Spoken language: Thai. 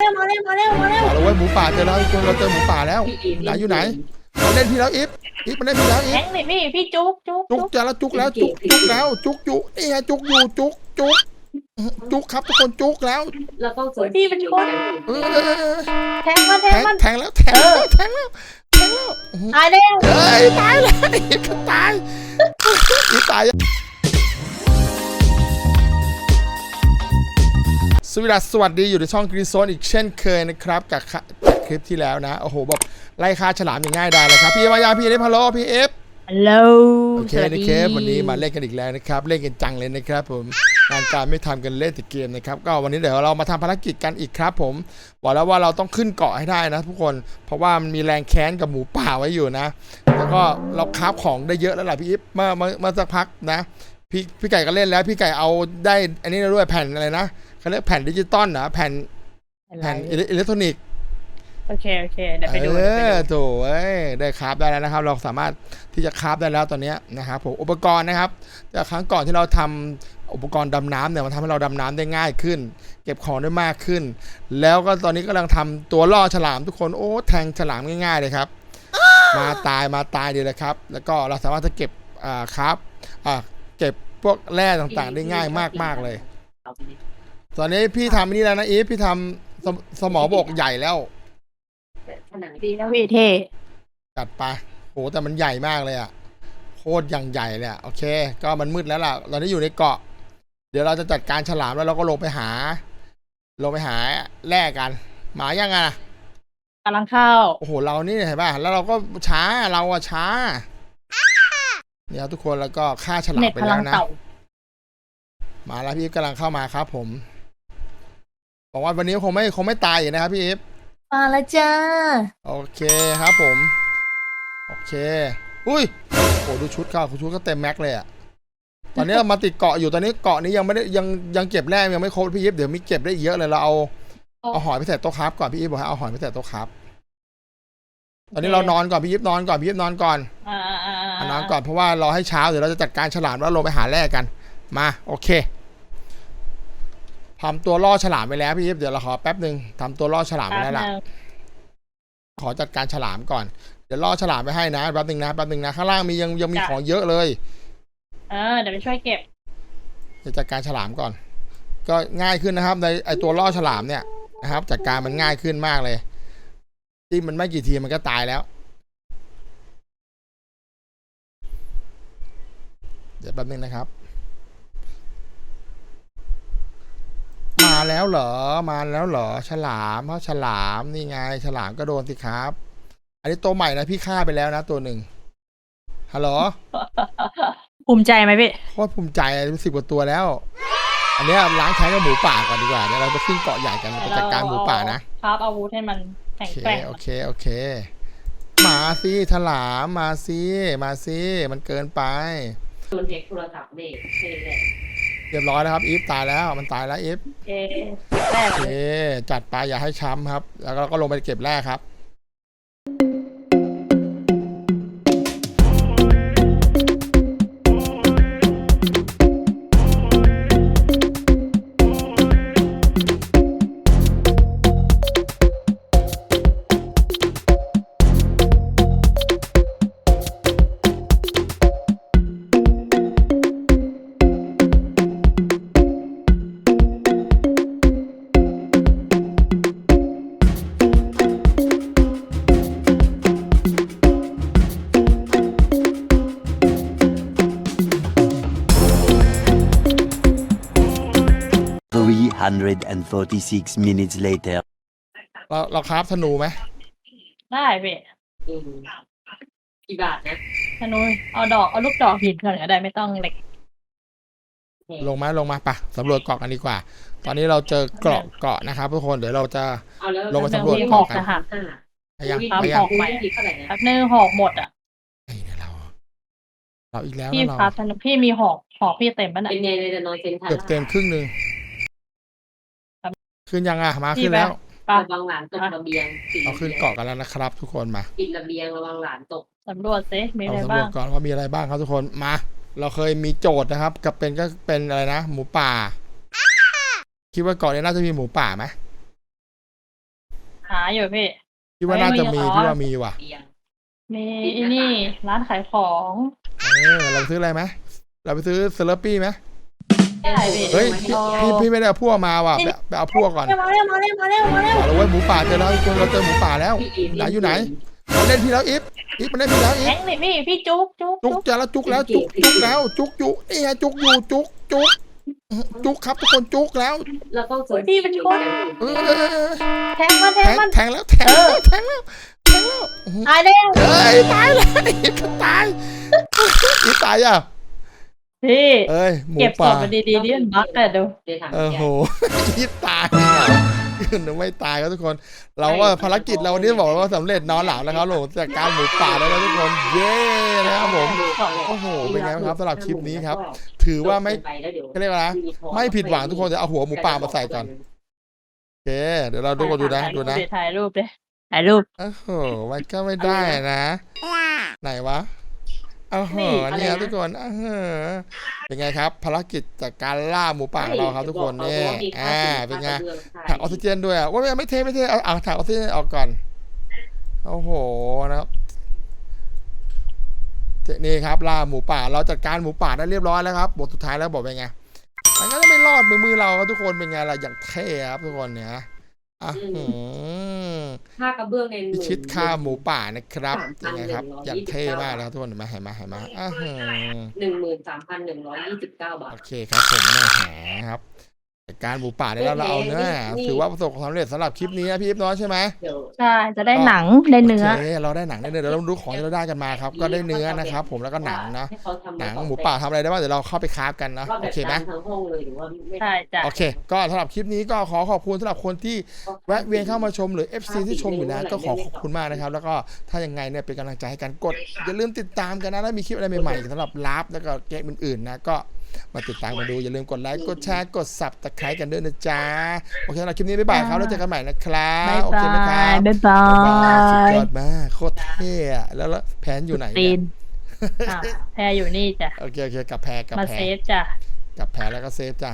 เร็วมาเร็วมาเร็วมาเร็วเอาละเว้ยหมูป่าเจอแล้วทุกคนเราเจอหมูป่าแล้วพี่อีฟไหนอยู่ไหนมาเล่นพี่แล้วอีฟอีฟมาเล่นพี่แล้วอีแทฟงเลยพี่พี่จุ๊กจุ๊กจุกจะแล้วจุกแล้วจุกจุกแล้วจุกอยู่นี่ไงจุกอยู่จุกจุกจุกครับทุกคนจุกแล้วเราต้องเจอพี่เป็นคนเออเออเออเออแทงมาแทแทงงมันแทงแล้วแทงแล้วแทงแล้วแทงแล้ว ตายแล้ว เฮ้ยตายแล้วอีฟตายอีฟตาย สวัสดีสวัสดีอยู่ในช่องกรีนโซนอีกเช่นเคยนะครับกับคจากคลิปที่แล้วนะ โอ้โหแบบไล่ฆ่าฉลามอย่างง่ายดายเลยครับ พี่เอฟมายาพี่เอฟฮัลโหลพี่เอฟฮัลโหลโอเคนะครับวันนี้มาเล่นกันอีกแล้วนะครับ เล่นกันจังเลยนะครับผมงานการไม่ทำกันเล่นแต่เกมนะครับ ก็วันนี้เดี๋ยวเรามาทำภารกิจกันอีกครับ ผมบอกแล้วว่าเราต้องขึ้นเกาะให้ได้นะทุกคนเพราะว่ามันมีแรงแค้นกับหมูป่าไว้อยู่นะ แล้วก็เราคราฟของได้เยอะแล้วแหละพี่อิฟเมื่อเมื่อเมื่อสักพักนะพี่พี่ไก่ก็เล่นแล้ว พี่ไก่เอาได้อันนี้ด้วยแผ่นอะไรนะ เขาเรียกแผ่นดิจิตอลนะแผ่นแผ่นอิเล็อิเล็กทรอนิกส์โอเคโอเคเดี๋ยวไปดูเอเดี๋ยวไปอดูโถเอ้ยได้คราฟได้แล้วนะครับ เราสามารถที่จะคราฟได้แล้วตอนเนี้ยนะครับผมอุปกรณ์นะครับจากครั้งก่อนที่เราทำอุปกรณ์ดำน้ำเนี่ยมันทำให้เราดำน้ำได้ง่ายขึ้น เก็บของได้มากขึ้น แล้วก็ตอนนี้กำลังทำตัวล่อฉลามทุกคนโอ้แทงฉลามง่าย ๆ เลยครับ มาตายมาตายดีเลยครับ แล้วก็เราสามารถจะเก็บอ่าครับอ่าเก็บพวกแร่ต่างๆได้ง่ายมากๆเลย ตอนนี้พี่ทำนี่แล้วนะอีฟพี่ทำสมสมอบกใหญ่แล้ว ผนังดีนะพี่เท่จัดไปโหแต่มันใหญ่มากเลยอะโคตรอย่างใหญ่เลยอะโอเค ก็มันมืดแล้วล่ะตอนนี้อยู่ในเกาะ เดี๋ยวเราจะจัดการฉลามแล้วเราก็ลงไปหา ลงไปหาแร่กัน หมายังไงอะกำลังเข้า โอ้โหเรานี่เห็นป่ะแล้วเราก็ช้าเราอะช้า เนี่ยทุกคนแล้วก็ฆ่าฉลาเน็มตไปพลัแล้งวนะ เต่า มาแล้วพี่อีฟกำลังเข้ามาครับผม บอกว่าวันนี้คงไม่คงไม่ตายอยู่นะครับพี่อีฟมาแล้วจ้า โอเคครับผม โอเค อุ้ยโอ้ดูชุดเขาชุดก็เต็มแม็กเลยอะตอนนี้เรามาติดเกาะอยู่ตอนนี้เกาะนี้ยังไม่ได้ยังยังเก็บแร่ยังไม่ครบพี่ยิบเดี๋ยวมีเก็บได้อีกเยอะเลยเราเอาเอาหอยไปใส่โต๊ะครับก่อนพี่ยิบบอกให้เอาหอยไปใส่โต๊ะครับ ตอนนี้เรานอนก่อนพี่ยิบนอนก่อนพี่ยิบนอนก่อนอ่าอ่าอ่าเอานอนก่อนเพราะว่าเราให้เช้าเดี๋ยวเราจะจัดการฉลามแล้วลงไปหาแร่กัน มา โอเค ทำตัวล่อฉลามไปแล้วพี่ยิบเดี๋ยวเราขอแป๊บหนึ่งทำตัวล่อฉลามไปแป๊บแล้วล่ะนึงขอจัดการฉลามก่อน เดี๋ยวล่อฉลามไปให้นะแป๊บนึงนะแป๊บนึงนะข้างล่างมียังยังมีของเยอะเลย เออเดี๋ยวไปช่วยเก็บจะจัดการฉลามก่อน ก็ง่ายขึ้นนะครับ ในไอตัวล่อฉลามเนี่ยนะครับจัดการมันง่ายขึ้นมากเลยที่มันไม่กี่ทีมันก็ตายแล้ว เดี๋ยวแป๊บนึงนะครับ มาแล้วเหรอ มาแล้วเหรอ ฉลามเพราะฉลามนี่ไง ฉลามก็โดนสิครับ อันนี้ตัวใหม่นะพี่ฆ่าไปแล้วนะตัวหนึ่งฮัลโหลภูมิใจไหมพี่โคตรภูมิใจสิบกว่าตัวแล้ว อันเนี้ยล้างแค้นกับหมูป่าก่อนดีกว่าเดี๋ยวเราไปขึ้นเกาะใหญ่กันไปจัดการหมูป่านะครับอาวุธให้มันแข็โองเคแกร่งโอเคโอเคมาสิฉลามมาสิมาสิมันเกินไปโดนเทคโทรศัพท์เด็กเท่เลย เรียบร้อยแล้วครับอีฟตายแล้วมันตายแล้วอีฟโอเคแรกโอเคเลยจัดไปอย่าให้ช้ำครับ แล้วเราก็ลงไปเก็บแร่ครับ 346 minutes later. เราเราคราฟธนูไหมได้พี่อืมกี่บาทนะธนูเอาดอกเอาลูกดอกหินก่อนก็ได้ไม่ต้องเหล็กลงมาลงมาปะสำรวจเกาะกันดีกว่า ตอนนี้เราเจอเกาะเกาะนะครับทุกคนเดี๋ยวเราจะเอาแล้วลงไปสำรวจหเกาะอกกันจะหักห้าไปยังวิ่งไปไปยังออกไปเท่าไหร่นะแป๊บนึงหอกหมดอะไอ้เนี่ยเรา เราอีกแล้วพี่นะเราครับธนูพี่มีหอกหอกพี่เต็มปะเนี่ยเป็นไงเลยจะนอนเซ็นทรัลเกือบเต็มครึ่งหนึ่งครับ ขึ้นยังอะมาพี่ขึ้นแล้วไประวังหลานตกระเบียงปิดเราขึ้นเกาะกันแล้วนะครับ ทุกคนมาปิดระเบียงระวังหลานตกสำรวจซิมีอะเราไรสำรบ้าวจง ก่อนว่ามีอะไรบ้างครับทุกคนมา เราเคยมีโจทย์นะครับ กับเป็นก็เป็นอะไรนะหมูป่า คิดว่าเกาะนี้น่าจะมีหมูป่าไหมอยู่พี่พี่ว่าน่าจะมีไม่มีพี่ว่ามีว่ะเบียง มีไอ้นี่ ร้านขายของ เออเราไปซื้ออะไรไหมเราไปซื้อเซเลปี้ไหมได้พี่ เฮ้ยพี่พี่พี่ไม่ได้เอาพวกมาว่ะไปไปเอาพวกก่อนมาเร็วมาเร็วมาเร็วมาเร็วเอาละเว้ยหมูป่าเจอแล้วทุกคนเราเจอหมูป่าแล้วพี่อีฟไหนอยู่ไหนมันเล่นพี่แล้วอีฟอีฟมันเล่นพี่แล้วอีแทฟงนี่พี่พี่จุ๊กจุ๊กจุกจะแล้วจุกแล้วจุกจุกแล้วจุกอยู่นี่ไงจุกอยู่จุกจุกจุกครับทุกคนจุกแล้วเราต้องเจอพี่เป็นคนเออแทงมันแทแทงงมันแทงแล้วแทงแล้วแทงแล้วแทงแล้วตายแล้วเอ้ยตายแล้วอีฟตายอีฟตายอะ พี่ เอ้ยหมูเก็บศป่าพมาดีๆดิมันบั๊กอะดูเดี๋ยวถามเออพี่โหอีฟตายหนูไม่ตายครับทุกคน เราว่าภารกิจเราวันนี้บอกว่าสำเร็จนอนหลับแล้วครับผมจากการหมูป่าแล้วนะทุกคน เย้นะครับผม โอ้โห เป็นไงบ้างครับสำหรับคลิปนี้ครับ ถือว่าไม่ไปแล้วเดี๋ยวเขาเรียกว่าอะไรนะ ไม่ผิดหวังทุกคนจะเอาหัวหมูป่ามาใส่ก่อน โอเค เดี๋ยวเราดูกันดูนะ ดูนะ ถ่ายรูปดิถ่ายรูป โอ้โห มันก็ไม่ได้นะ ไหนวะ โอ้โหนี่เนี่ยทุกคนโอ้โหเป็นไงครับภารกิจจากการล่าหมูป่าของเราครับทุกคนเนี่ยอ่าเป็นไงถังออกซิเจนด้วยอะว่าไม่ไม่เทไม่เทเอาเอาถังออกซิเจนออกก่อนโอ้โหนะครับนี่ครับล่าหมูป่าเราจัดการหมูป่าได้เรียบร้อยแล้วครับบทสุดท้ายแล้วบอกเป็นไงมันก็จะไม่รอดมือมือเราครับทุกคนเป็นไงล่ะอย่างเท่ครับทุกคนเนี่ยอะหืม ค่ากระเบื้องในพิชิตฆ่าหมูป่านะครับสามพัเป็นนไงครับหนึ่งร้อยอย่างเท่ยี่สิบเก้ามมากเลยครับทุกคนเห็นไหมเห็นไหมเห็นไหมอะหืมหนึ่งหมื่นสามพันหนึ่งร้อยยี่สิบเก้าบาท โอเคครับผมแหมครับ จัดการหมูป่าได้แล้วเราเอาเนื้อนี่ถือว่าประสบความสำเร็จสำหรับคลิปนี้นะพี่อิฟน้อยใช่ไหมเดี๋ยวใช่จะได้หนังได้เนื้อโอเคเราได้หนังได้เนื้อเดี๋ยวเราดูของที่เราได้กันมาครับ ก็ได้เนื้อนะครับ ผมแล้วก็หนังนะให้เขาทำหนังหมูป่าทำอะไรได้บ้างเดี๋ยวเราเข้าไปคราฟกันนะรอบแบโอบเคไหมทั้งห้องเลยหรือว่าไม่ใช่จ้ะโอเค ก็สำหรับคลิปนี้ก็ขอขอบคุณสำหรับคนที่แวะเวียนเข้ามาชมหรือ FC ที่ชมอยู่นะก็ขอขอบคุณมากนะครับ แล้วก็ถ้ายังไงเนี่ยเป็นกำลังใจให้กันกดอย่าลืมติดตามกันนะแล้วมีคลิปอะไรใหม่ๆสำหรับลาฟแล้วก็เกมอื่นๆนะก็ มาติดตามมาดูอย่าลืมกดไลค์กดแชร์กดสับตะไคร้กันด้วยนะจ๊ะโอเคสำหรับคลิปนี้บ๊ายบายครับแล้วเจอกันใหม่นะครับบ๊ายโอเคไหมคบารัยบบ๊ายบาบ๊ายบายสุดยยอดมากโคตรเท่อะแล้วแล้วแผนอยู่ไหนตีเนี่ยนอะแพรอยู่นี่จ้ะโอเคโอเคกับแพรกับมาแพรเซฟจ้ะกับแพรแล้วก็เซฟจ้ะ